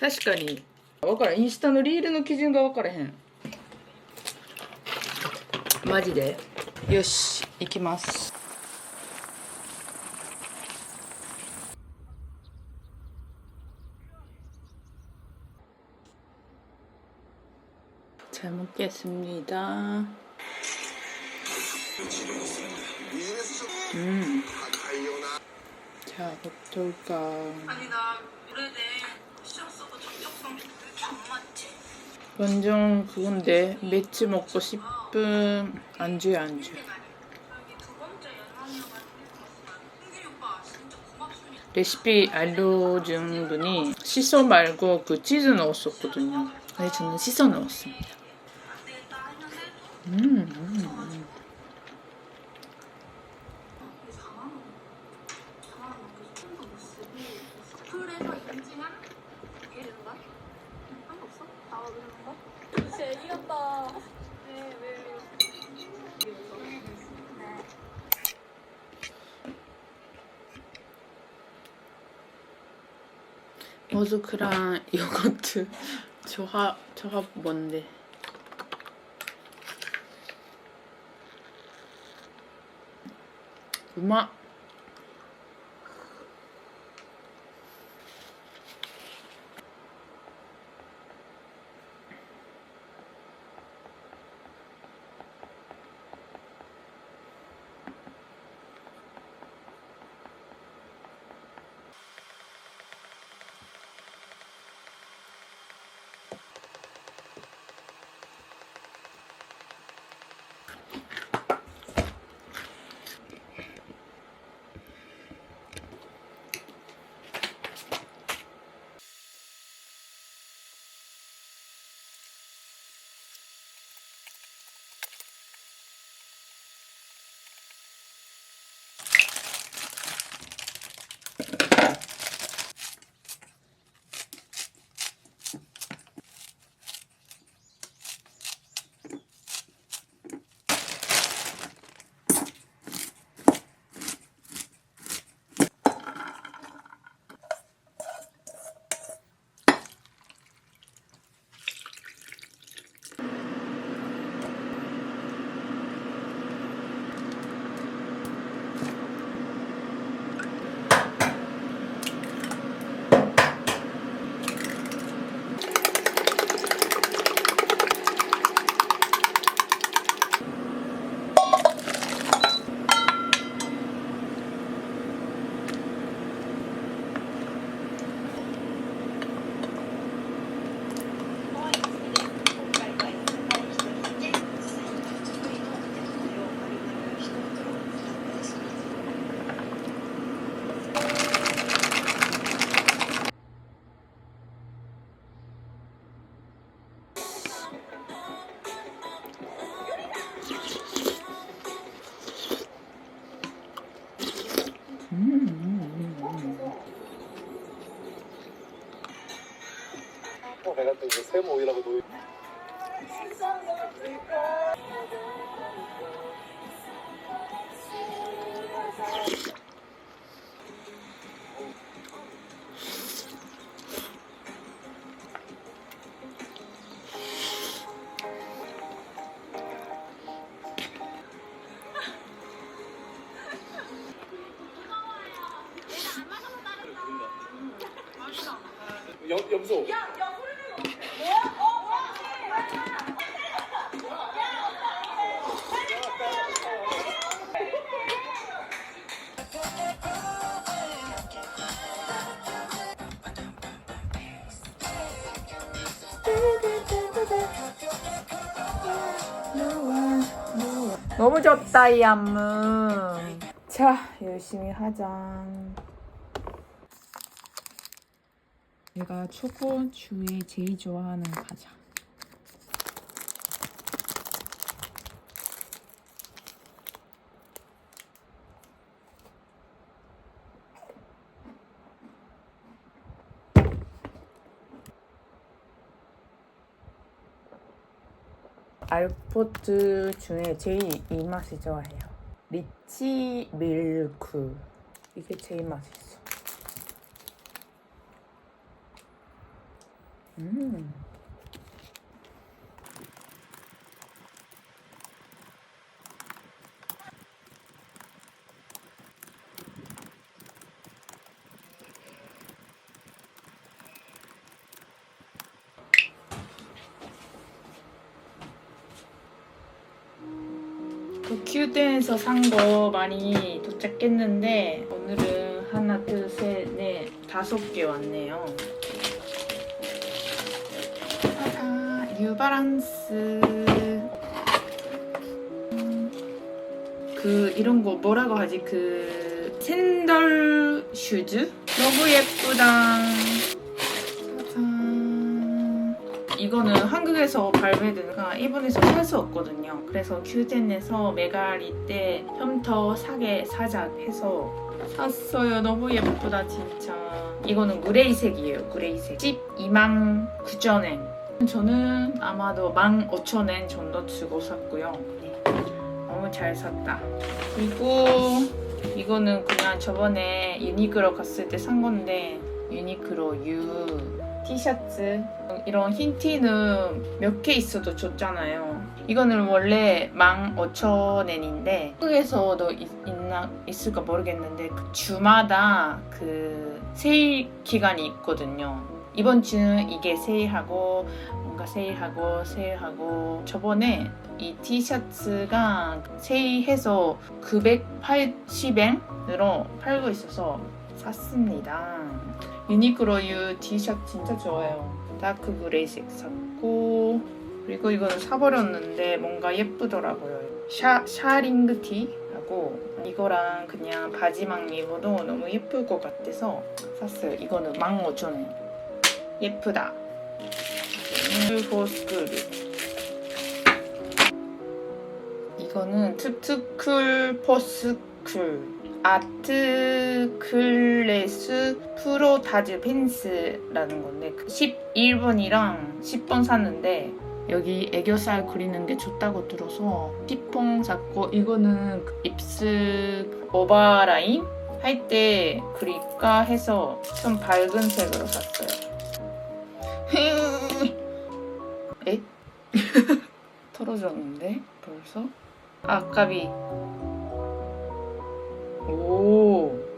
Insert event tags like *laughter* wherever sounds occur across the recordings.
確かに分からんインスタのリールの基準が分からへんマジでよし行きます잘 먹겠습니다. 음. 자, 어떨까? 아니 나 오래돼 완전 그건데 맥주 먹고 싶은 안주야 안주. 레시피 알려준 분이 시소 말고 그 치즈 넣었었거든요. 근데 저는 시소 넣었습니다. 했는데 음, 음, 음. 또 4만 원 4만 원 넘게 손도 못 쓰고 스쿨에서 인증한 그게 되는 거야? 한거 없어? 나와 그러는 거? 진짜 애기 같다 네 왜요? 이게 무서워? 네 머즈크랑 *laughs* 요거트 조합 조합 뭔데? 음악 내가 또 이거 세모 오이라고 노 염, 너무 좋다 이 안무. 자 열심히 하자. 내가 초코 중에 제일 좋아하는 과자. 알포트 중에 제일 이 맛이 좋아해요. 리치 밀크. 이게 제일 맛있어. 음. 큐덴에서 산 거 많이 도착했는데 오늘은 하나, 둘, 셋, 넷, 다섯 개 왔네요. 뉴바란스. 음, 그 이런 거 뭐라고 하지? 그 샌들 슈즈? 너무 예쁘다. 이거는 한국에서 발매되니까 일본에서 살 수 없거든요. 그래서 큐덴에서 메가리 때좀더 사게 사자 해서 샀어요. 너무 예쁘다 진짜. 이거는 그레이색이에요. 그레이색. 12만 9천엔. 저는 아마도 15,000엔 정도 주고 샀고요. 네. 너무 잘 샀다. 그리고 이거는 그냥 저번에 유니크로 갔을 때 산 건데 유니크로 U 티셔츠 이런 흰 티는 몇 개 있어도 좋잖아요. 이거는 원래 15,000엔인데 한국에서도 있, 있나 있을까 모르겠는데 그 주마다 그 세일 기간이 있거든요. 이번 주는 이게 세일하고 뭔가 세일하고 세일하고 저번에 이 티셔츠가 세일해서 980엔으로 팔고 있어서 샀습니다. 유니크로 유 티셔츠 진짜 좋아요. 다크 그레이색 샀고 그리고 이거는 사버렸는데 뭔가 예쁘더라고요. 샤, 샤링그 티라고 이거랑 그냥 바지만 입어도 너무 예쁠 것 같아서 샀어요. 이거는 15,000원. 예쁘다. 폴스쿨 이거는 툭툭쿨 포스쿨 아트 클래스 프로 다즈 펜스라는 건데 11번이랑 10번 샀는데 여기 애교살 그리는 게 좋다고 들어서 10번 샀고 이거는 입술 오버라인 할 때 그릴까 해서 좀 밝은 색으로 샀어요. *laughs* 에? *laughs* 털어졌는데 벌써? 아, 아까비 오.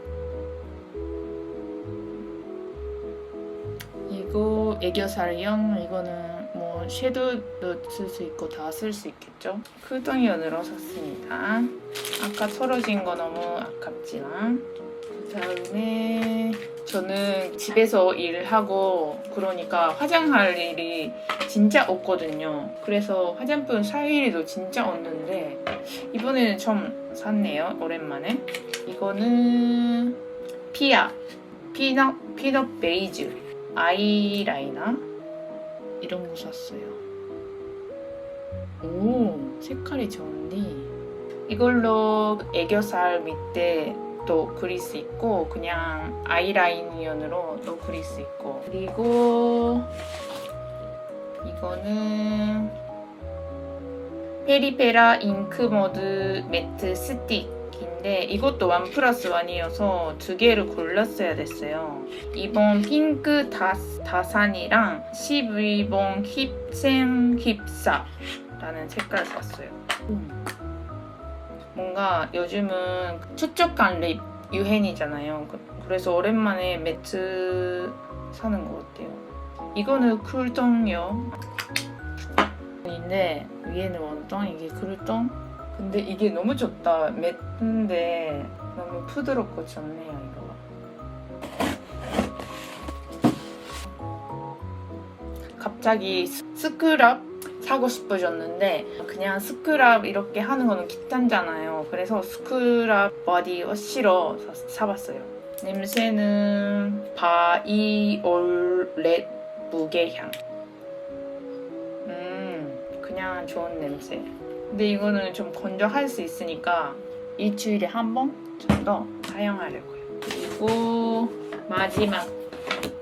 이거 애교살용 이거는 뭐 섀도우도 쓸 수 있고 다 쓸 수 있겠죠? 크동이온으로 샀습니다. 아까 털어진 거 너무 아깝지만 그 다음에 저는 집에서 일하고 그러니까 화장할 일이 진짜 없거든요. 그래서 화장품 살 일도 진짜 없는데 이번에는 좀 샀네요. 오랜만에. 이거는 피아 피넛 피넛 베이즈 아이라이너? 이런 거 샀어요. 오 색깔이 좋은데. 이걸로 애교살 밑에 또 그릴 수 있고 그냥 아이라인으로 또 그릴 수 있고. 그리고 이거는 페리페라 잉크 모드 매트 스틱 인데 이것도 원 플러스 원이어서 두 개를 골랐어야 됐어요. 이번 핑크 다, 다산이랑 12번 힙생 힙사라는 색깔 샀어요. 음. 뭔가 요즘은 촉촉한 립 유행이잖아요. 그- 그래서 오랜만에 매트 사는 것 같아요. 이거는 쿨톤이요. 인데 위에는 원톤 이게 쿨톤. 근데 이게 너무 좋다. 매트인데 너무 부드럽고 좋네요 이거. 갑자기 스- 스크럽 사고 싶어졌는데 그냥 스크럽 이렇게 하는 거는 귀찮잖아요. 그래서 스크럽 바디 워시로 사- 사봤어요. 냄새는 바이올렛 무게향. 음, 그냥 좋은 냄새. 근데 이거는 좀 건조할 수 있으니까 일주일에 한 번 정도 사용하려고요. 그리고 마지막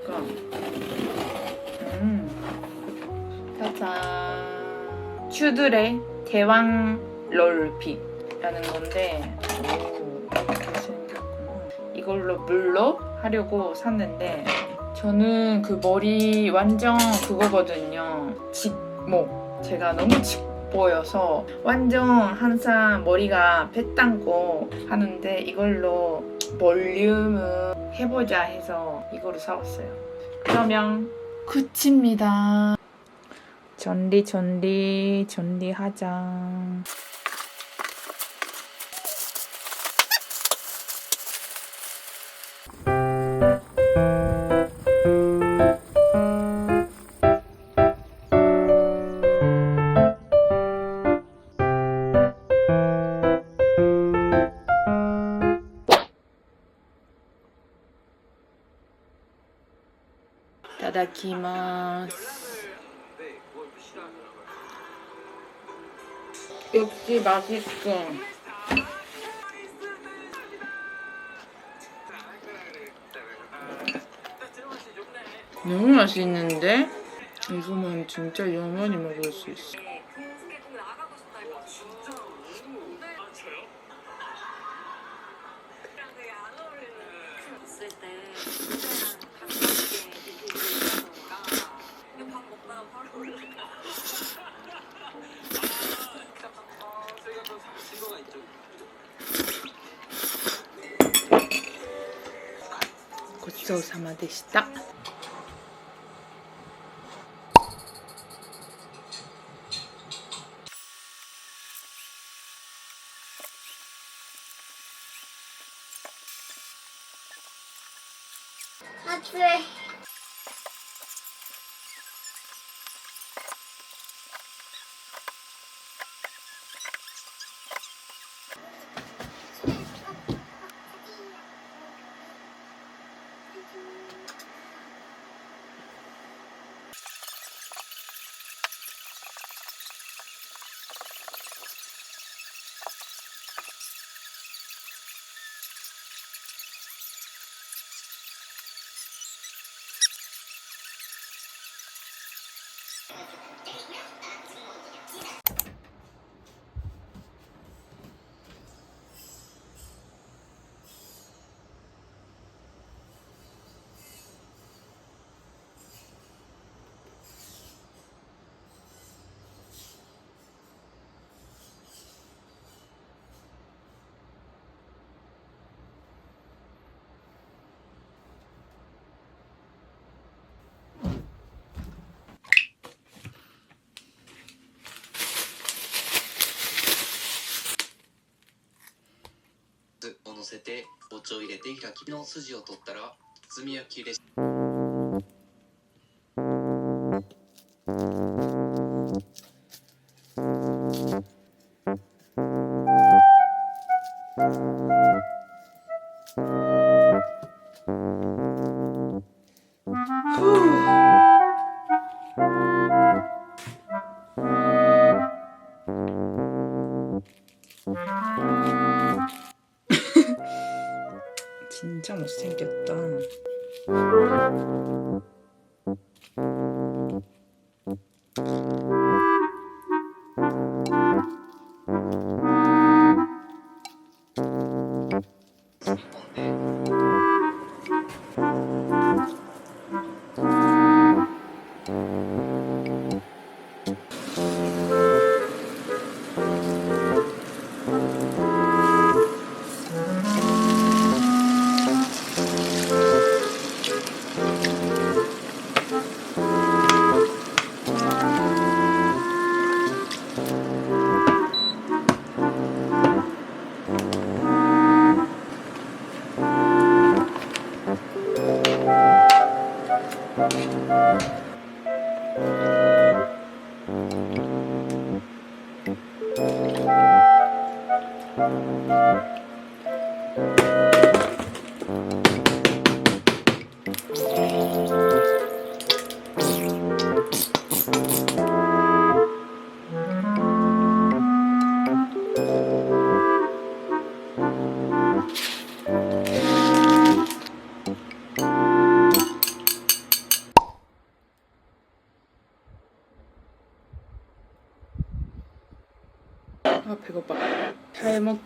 거. 음, 짜잔. 슈드레 대왕 롤핏이라는 건데. 이걸로 물로 하려고 샀는데, 저는 그 머리 완전 그거거든요. 직모. 제가 너무 직 보여서 완전 항상 머리가 빼땅고 하는데 이걸로 볼륨을 해보자 해서 이거를 사왔어요. 그러면 끝입니다. 전리 전리 전리하자. 이타다키마스. 역시 맛있어. 너무 맛있는데? 이거만 진짜 영원히 먹을 수 있어. でした。できなくなってしまうので。を乗せて包丁を入れて開きの筋を取ったら包み焼きレシピ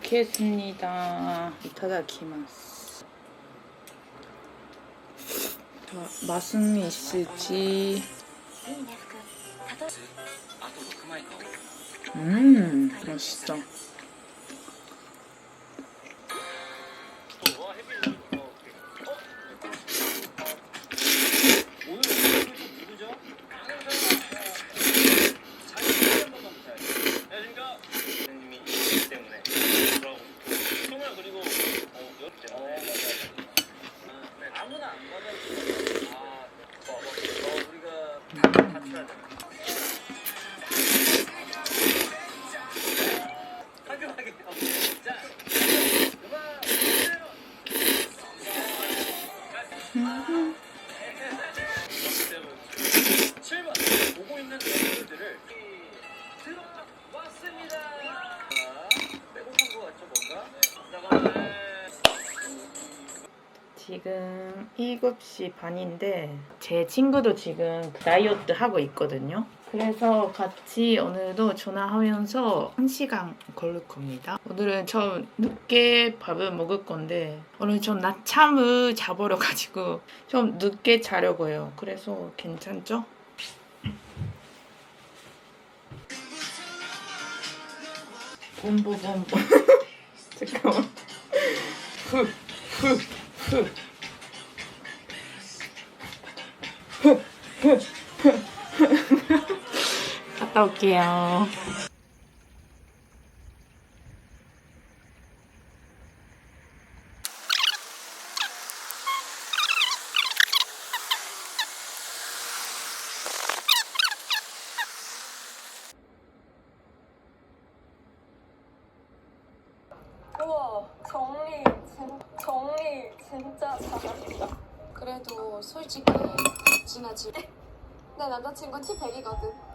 먹겠습니다. 이타다키마스. 맛은 있을지. 음, 맛있어. 지금 7시 반인데 제 친구도 지금 다이어트 하고 있거든요. 그래서 같이 오늘도 전화하면서 1시간 걸릴 겁니다. 오늘은 좀 늦게 밥을 먹을 건데 오늘 좀 낮잠을 자버려 가지고 좀 늦게 자려고요. 그래서 괜찮죠? 봄보 봄보 *laughs* 잠깐만 후 갔다 올게요. 우와 정리 진, 정리 진짜 잘하신다 그래도 솔직히 진아지 내 남자친구 키 100이거든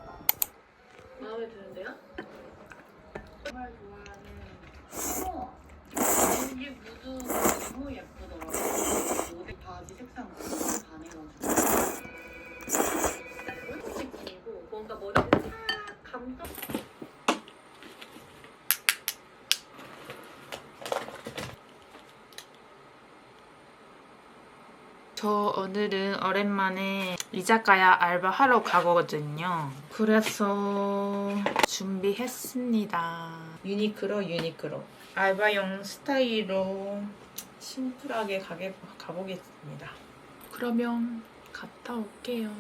저 오늘은 오랜만에 이자카야 알바하러 가거든요. 그래서 준비했습니다. 유니크로 유니크로. 알바용 스타일로 심플하게 가게, 가보겠습니다. 그러면 갔다 올게요.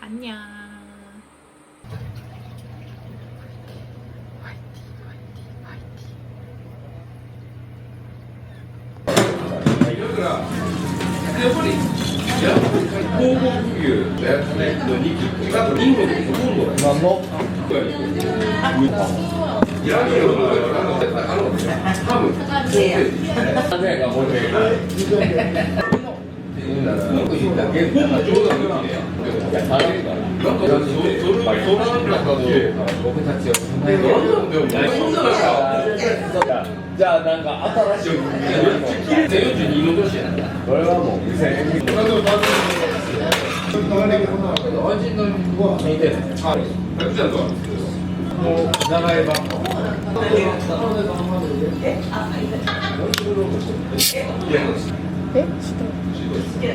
안녕. 神戸牛のやつねの肉あとリンゴのほとん。ど何のヤのあのハムソーセージじゃあなん。か新しい。 네? 시도.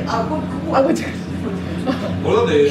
아, 그거. 아, 그거. 뭐라네.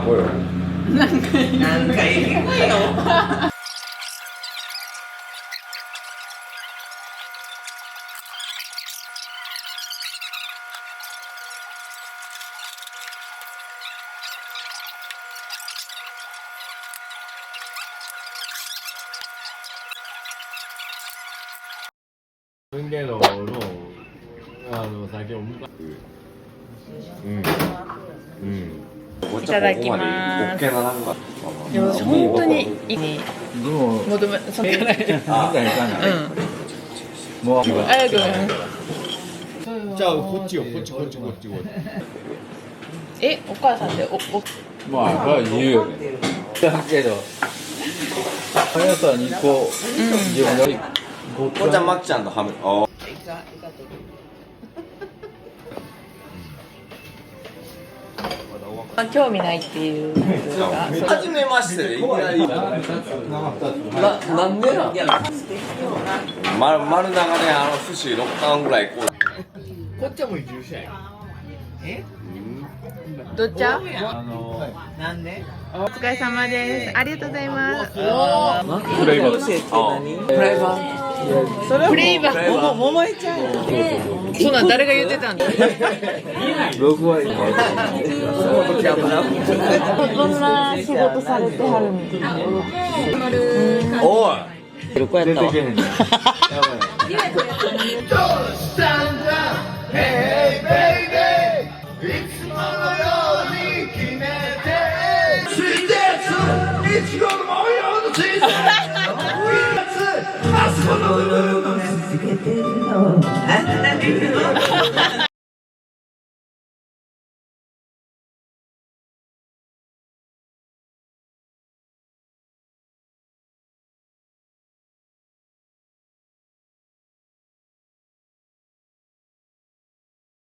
来いよ。何回何回来いよ。ただきます。い本当にいい。どう。もうでもそんない。もうありがとうございます。じゃあこっちよこっちこっちこっちこっち。えお母さんでおお。まあま言うよね。だけど。速さ2こ、うん、自分で。ちゃまっちゃんとはめ。ああ。あ興味ないっていう。初めましていま長あの寿司六貫ぐらいこっちはもう移住者やえ？どっちゃ？なんで？お疲れ様です。ありがとうございます。プライバー。フレーバーフレーバーもももえちゃんそんなん誰が言ってたんだ僕はどんな仕事されてはるんですかおい*laughs* 出てけへんねんやばいあそこの 続けてるのあなただけの